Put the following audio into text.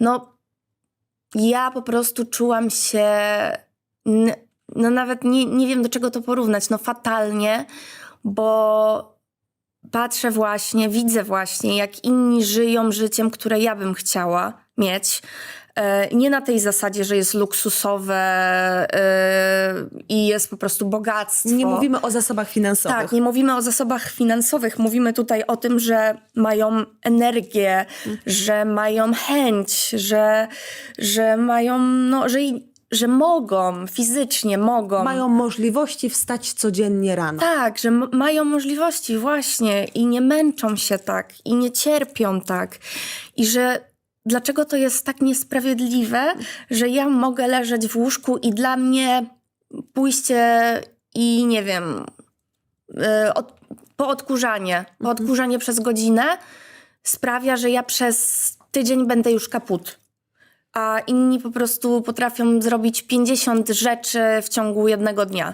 no ja po prostu czułam się, no nawet nie, nie wiem do czego to porównać, no fatalnie, bo patrzę właśnie, widzę właśnie, jak inni żyją życiem, które ja bym chciała mieć. E, Nie na tej zasadzie, że jest luksusowe e, i jest po prostu bogactwo. Nie mówimy o zasobach finansowych. Tak, nie mówimy o zasobach finansowych, mówimy tutaj o tym, że mają energię, że mają chęć, że, że mają, no, że, że mogą, fizycznie mogą. Mają możliwości wstać codziennie rano. Tak, że mają możliwości właśnie i nie męczą się tak, i nie cierpią tak. I że dlaczego to jest tak niesprawiedliwe, że ja mogę leżeć w łóżku i dla mnie pójście i nie wiem, y, od, po odkurzanie, po odkurzanie przez godzinę sprawia, że ja przez tydzień będę już kaput. A inni po prostu potrafią zrobić 50 rzeczy w ciągu jednego dnia.